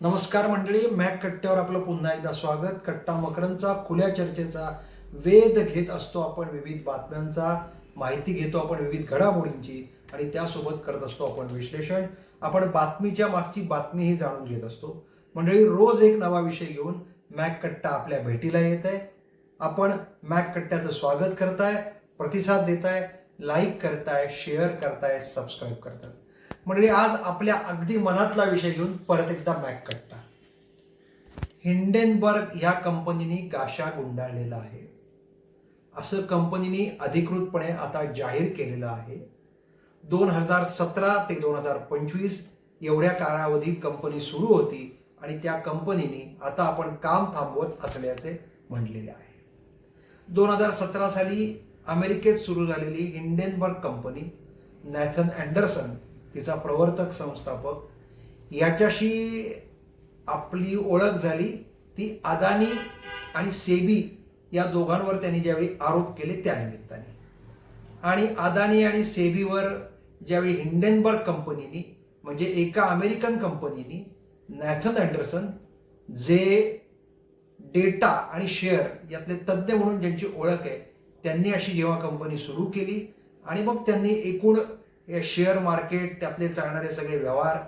नमस्कार मंडळी मॅक कट्ट्यावर आपलं पुन्हा एकदा स्वागत. कट्टा मकरंदचा खुल्या चर्चेचा वेध घेत असतो आपण विविध बातम्यांचा. माहिती घेतो आपण विविध घडामोडींची आणि त्यासोबत करत असतो आपण विश्लेषण. आपण बातमीच्या मागची बातमीही जाणून घेत असतो. मंडळी रोज एक नवा विषय घेऊन मॅक कट्टा आपल्या भेटीला येत आहे. आपण मॅक कट्ट्याचं स्वागत करताय प्रतिसाद देताय लाईक करताय शेअर करताय सबस्क्राईब करताय. म्हणजे आज आपल्या अगदी मनातला विषय घेऊन परत एकदा मॅक कट्टा हिंडेनबर्ग ह्या कंपनीने गाशा गुंडाळलेला आहे. असं कंपनीने अधिकृतपणे आता जाहीर केलेलं आहे. दोन हजार सतरा ते दोन हजार पंचवीस एवढ्या कालावधीत कंपनी सुरू होती आणि त्या कंपनीने आता आपण काम थांबवत असल्याचे म्हणलेले आहे. दोन हजार सतरा साली अमेरिकेत सुरू झालेली हिंडेनबर्ग कंपनी नॅथन अँडरसन तिचा प्रवर्तक संस्थापक याच्याशी आपली ओळख झाली ती अदानी आणि सेबी या दोघांवर त्यांनी ज्यावेळी आरोप केले त्या निमित्ताने. आणि अदानी आणि सेबीवर ज्यावेळी हिंडेनबर्ग कंपनीनी म्हणजे एका अमेरिकन कंपनीनी नॅथन अँडरसन जे डेटा आणि शेअर यातले तज्ज्ञ म्हणून ज्यांची ओळख आहे त्यांनी अशी जेव्हा कंपनी सुरू केली आणि मग त्यांनी एकूण हे शेअर मार्केट त्यातले चालणारे सगळे व्यवहार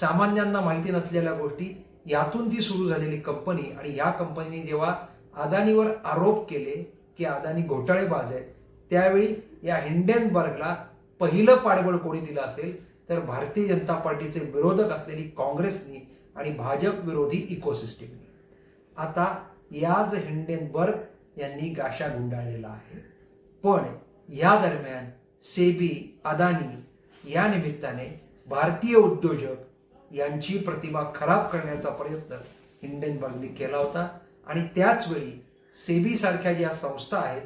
सामान्यांना माहिती नसलेल्या गोष्टी यातून ती सुरू झालेली कंपनी आणि या कंपनीने जेव्हा अदानीवर आरोप केले की अदानी घोटाळेबाज आहेत त्यावेळी या हिंडेनबर्गला पहिलं पाठबळ कोणी दिलं असेल तर भारतीय जनता पार्टीचे विरोधक असलेली काँग्रेसनी आणि भाजप विरोधी इकोसिस्टीमनी. आता याच हिंडेनबर्ग यांनी गाशा गुंडाळलेला आहे. पण या दरम्यान सेबी अदानी या निमित्ताने भारतीय उद्योजक यांची प्रतिमा खराब करण्याचा प्रयत्न हिंडेनबर्गनी केला होता. आणि त्याचवेळी सेबीसारख्या ज्या संस्था आहेत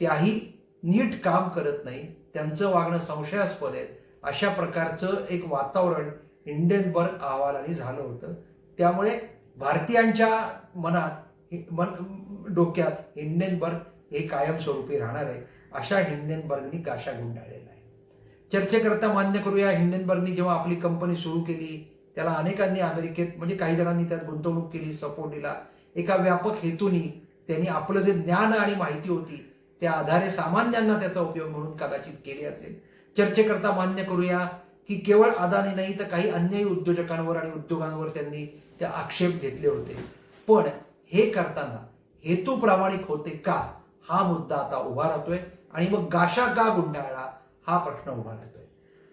त्याही नीट काम करत नाही. त्यांचं वागणं संशयास्पद आहे. अशा प्रकारचं एक वातावरण हिंडेनबर्ग अहवालाने झालं होतं. त्यामुळे भारतीयांच्या मनात मन डोक्यात हिंडेनबर्ग हे कायमस्वरूपी राहणार आहे. अशा हिंडेनबर्गनी गाशा गुंडाळलेला आहे. चर्चेकरता मान्य करूया हिंडेनबर्गनी जेव्हा आपली कंपनी सुरू केली त्याला अनेकांनी अमेरिकेत म्हणजे काही जणांनी त्यात गुंतवणूक केली सपोर्ट दिला. एका व्यापक हेतूनी त्यांनी आपलं जे ज्ञान आणि माहिती होती त्या आधारे सामान्यांना त्याचा उपयोग म्हणून कदाचित केले असेल. चर्चेकरता मान्य करूया की केवळ अदानी नाही तर काही अन्यही उद्योजकांवर आणि उद्योगांवर त्यांनी ते आक्षेप घेतले होते. पण हे करताना हेतू प्रामाणिक होते का? हा मुद्दा आता उभा राहतोय आणि मग गाशा का गुंडाळला हा प्रश्न उभा राहतोय.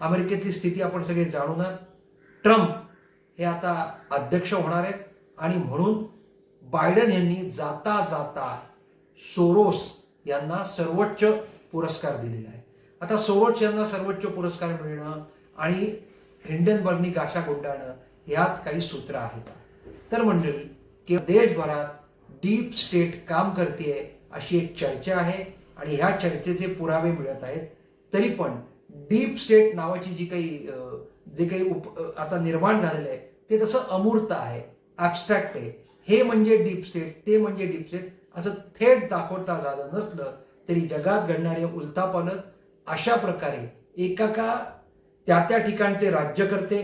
अमेरिकेतली स्थिती आपण सगळे जाणून आहात. ट्रम्प हे आता अध्यक्ष होणार आहेत आणि म्हणून बायडन यांनी जाता जाता सोरोस यांना सर्वोच्च पुरस्कार दिलेला आहे. आता सोरोस यांना सर्वोच्च पुरस्कार मिळणं आणि हिंडनबर्गनी गाशा गुंडाळणं यात काही सूत्र आहेत. तर मंडळी की देशभरात डीप स्टेट काम करते अशी एक चर्चा आहे आणि ह्या चर्चेचे पुरावे मिळत आहेत. तरी पण डीप स्टेट नावाची जी काही जे काही उप आता निर्माण झालेलं आहे ते तसं अमूर्त आहे ॲबस्ट्रॅक्ट आहे. हे म्हणजे डीप स्टेट ते म्हणजे डीप स्टेट. असं थेट दाखवता झालं नसलं तरी जगात घडणारे उलथापालट अशा प्रकारे एका का त्या त्या ठिकाणचे राज्यकर्ते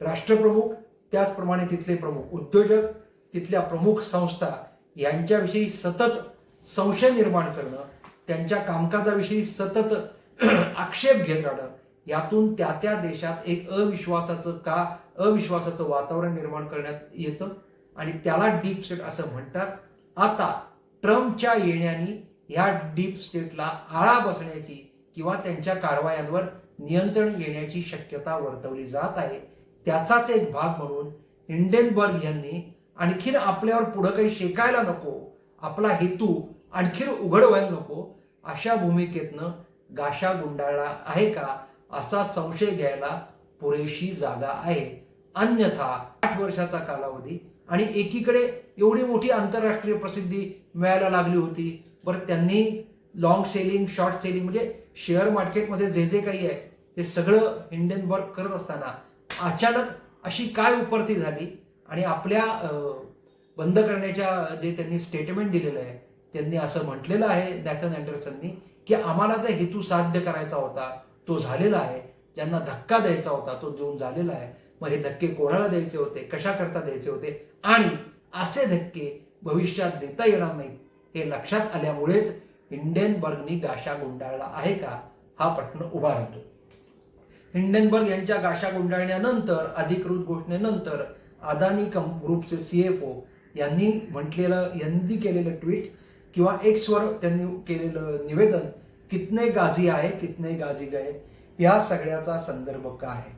राष्ट्रप्रमुख त्याचप्रमाणे तिथले प्रमुख उद्योजक तिथल्या प्रमुख संस्था यांच्याविषयी सतत संशय निर्माण करणं त्यांच्या कामकाजाविषयी सतत आक्षेप घेत राहणं यातून त्या त्या देशात एक अविश्वासाचं का अविश्वासाचं वातावरण निर्माण करण्यात येतं आणि त्याला डीप स्टेट असं म्हणतात. आता ट्रम्पच्या येण्याने ह्या डीप स्टेटला आळा बसण्याची किंवा त्यांच्या कारवायांवर नियंत्रण येण्याची शक्यता वर्तवली जात आहे. त्याचाच एक भाग म्हणून हिंडेनबर्ग यांनी आणखीन आपल्यावर पुढं काही शेकायला नको आपला हेतू आणखीन उघड व्हायला नको. अशा भूमिकेतनं गाशा गुंडाळला आहे का असा संशय घ्यायला पुरेशी जागा आहे. अन्यथा आठ वर्षाचा कालावधी आणि एकीकडे एवढी मोठी आंतरराष्ट्रीय प्रसिद्धी मिळायला लागली होती. बरं त्यांनी लॉंग सेलिंग शॉर्ट सेलिंग म्हणजे शेअर मार्केटमध्ये जे जे काही आहे ते सगळं हिंडेनबर्ग करत असताना अचानक अशी काय उपरती झाली? आणि आपल्या बंद करण्याच्या जे त्यांनी स्टेटमेंट दिलेलं आहे त्यांनी असं म्हटलेलं आहे नॅथन अँडरसननी की आम्हाला जो हेतू साध्य करायचा होता तो झालेला आहे. ज्यांना धक्का द्यायचा होता तो देऊन झालेला आहे. मग हे धक्के कोणाला द्यायचे होते? कशा करता द्यायचे होते? आणि असे धक्के भविष्यात देता येणार नाहीत हे लक्षात आल्यामुळेच हिंडेनबर्गनी गाशा गुंडाळला आहे का? हा प्रश्न उभा राहतो. हिंडेनबर्ग यांच्या गाशा गुंडाळण्यानंतर अधिकृत घोषणेनंतर अदानी कं ग्रुपचे सीएफओ यांनी म्हटलेलं यांनी केलेलं ट्विट किंवा एक्सवर त्यांनी केलेलं निवेदन कितने गाझी आहे कितने गाझी गए या सगळ्याचा संदर्भ काय आहे?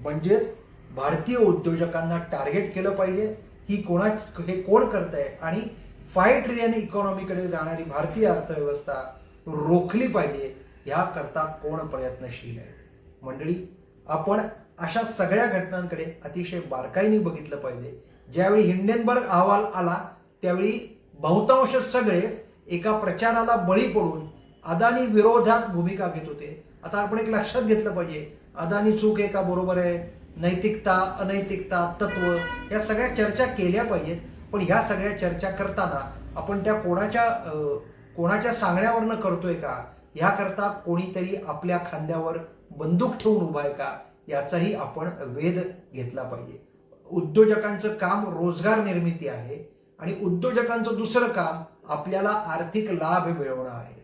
म्हणजेच भारतीय उद्योजकांना टार्गेट केलं पाहिजे ही कोणा हे कोण करत आहे आणि फाय ट्रिलियन इकॉनॉमीकडे जाणारी भारतीय अर्थव्यवस्था रोखली पाहिजे ह्याकरता कोण प्रयत्नशील आहे? मंडळी आपण अशा सगळ्या घटनांकडे अतिशय बारकाईने बघितलं पाहिजे. ज्यावेळी हिंडेनबर्ग अहवाल आला त्यावेळी बहुतांश सगळेच एका प्रचाराला बळी पडून अदानी विरोधात भूमिका घेत होते. आता आपण एक लक्षात घेतलं पाहिजे. अदानी चूक आहे का? बरोबर आहे. नैतिकता अनैतिकता तत्व या सगळ्या चर्चा केल्या पाहिजेत. पण ह्या सगळ्या चर्चा करताना आपण त्या कोणाच्या कोणाच्या सांगण्यावरनं करतोय का? ह्याकरता कोणीतरी आपल्या खांद्यावर बंदूक ठेवून उभा आहे का? याचाही आपण वेध घेतला पाहिजे. उद्योजकांचं काम रोजगार निर्मिती आहे आणि उद्योजकांचं दुसरं काम आपल्याला आर्थिक लाभ मिळवणं आहे.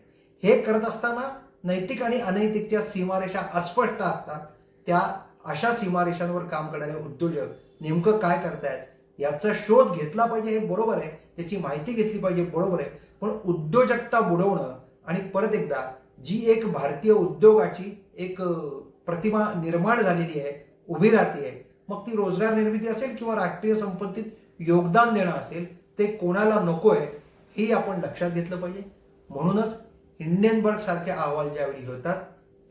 हे करत असताना नैतिक आणि अनैतिकच्या सीमारेषा अस्पष्ट असतात. त्या अशा सीमारेषांवर काम करणारे उद्योजक नेमकं काय करतायत याचा शोध घेतला पाहिजे हे बरोबर आहे. त्याची माहिती घेतली पाहिजे बरोबर आहे. पण उद्योजकता बुडवणं आणि परत एकदा जी एक भारतीय उद्योगाची एक प्रतिमा निर्माण झालेली आहे उभी राहते आहे मग ती रोजगार निर्मिती असेल किंवा राष्ट्रीय संपत्तीत योगदान देणं असेल ते कोणाला नको आहे हे आपण लक्षात घेतलं पाहिजे. म्हणूनच हिंडेनबर्ग सारखे अहवाल ज्यावेळी होतात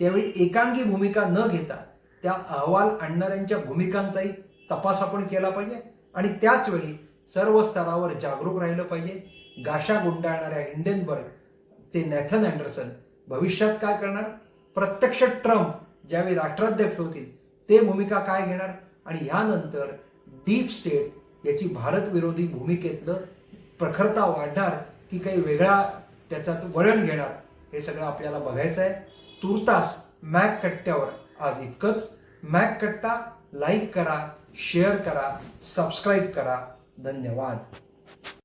त्यावेळी एकांगी भूमिका न घेता त्या अहवाल आणणाऱ्यांच्या भूमिकांचाही तपास आपण केला पाहिजे आणि त्याचवेळी सर्व स्तरावर जागरूक राहिलं पाहिजे. गाशा गुंडाळणाऱ्या हिंडेनबर्ग ते नॅथन अँडरसन भविष्यात काय करणार? प्रत्यक्ष ट्रम्प ज्यावेळी राष्ट्राध्यक्ष होतील ते भूमिका काय घेणार? आणि ह्यानंतर डीप स्टेट याची भारत विरोधी भूमिकेतलं प्रखरता वाढणार की काही वेगळा त्याच्यात वळण घेणार हे सगळं आपल्याला बघायचं आहे. तुर्तास मॅक कट्ट्यावर आज इतकंच. मॅक कट्टा लाईक करा शेअर करा सबस्क्राईब करा. धन्यवाद.